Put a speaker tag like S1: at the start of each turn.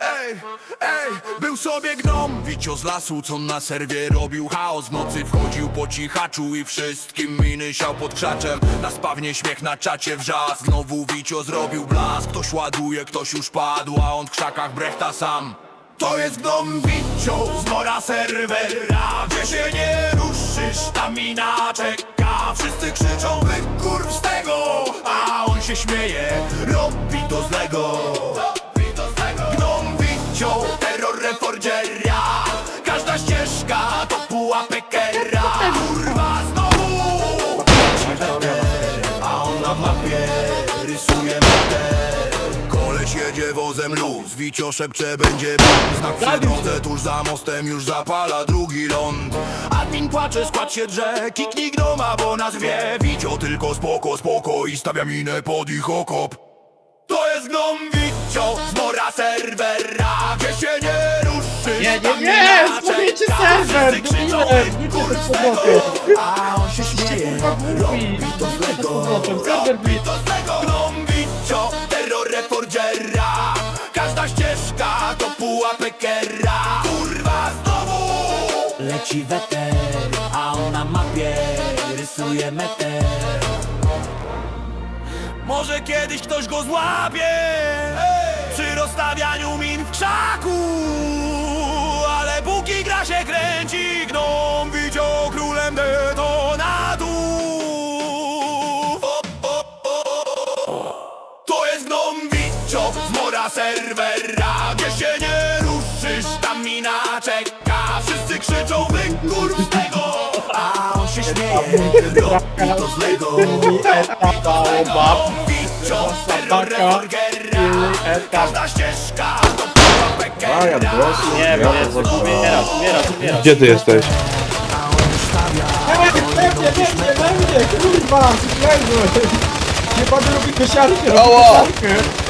S1: Ej, ej, był sobie gnom. Wicio z lasu, co na serwie robił chaos. W nocy wchodził po cichaczu i wszystkim miny siał pod krzaczem. Na spawnie śmiech na czacie wrzask. Znowu Wicio zrobił blask. Ktoś ładuje, ktoś już padł, a on w krzakach brechta sam. To jest gnom Wicio z mora serwera. Gdzie się nie ruszysz, tam mina czeka Wszyscy krzyczą wykurw z tego A się śmieje, robi to złego. Gnom Wicio, terror reforgera Każda ścieżka to pułapek Koleś jedzie wozem luz, Wicio szepcze będzie bum. Znak przy drodze, tuż za mostem już zapala drugi ląd. Admin płacze, skład się drze, kiknij gnoma, bo nas wie. Wicio tylko spoko, spoko i stawia minę pod ich okop. To jest gnom Wicio z mora serwera Gdzie się nie ruszysz,
S2: Nie, nie, nie,
S1: czeka.
S2: serwer, debiler, nie
S1: "Kurw
S2: to
S1: z
S2: z
S1: tego",
S2: powrotem.
S1: A on się śmieje, robi to z
S2: z
S1: tego.
S2: Powrotem, serwer
S1: Robi to z
S3: Leci weter, a on na mapie rysuje metę
S1: Może kiedyś ktoś go złapie Przy rozstawianiu min w krzaku Ale póki gra się kręci Gnom widział królem detonatów. O, o, o, o. To jest gnom Wicio z mora serwera. Gdzie się nie ruszysz, tam mina czeka to terror
S2: Sabaka,
S1: reforgera
S2: Etat.
S1: Każda ścieżka to pułapek kera
S2: Nie wiem, jest, umierasz, umierasz, umierasz.
S4: Gdzie ty jesteś?
S2: Nie, we mnie, we mnie, kurwa, leży. Nie pan robi kosiarkę, robi kosiarkę.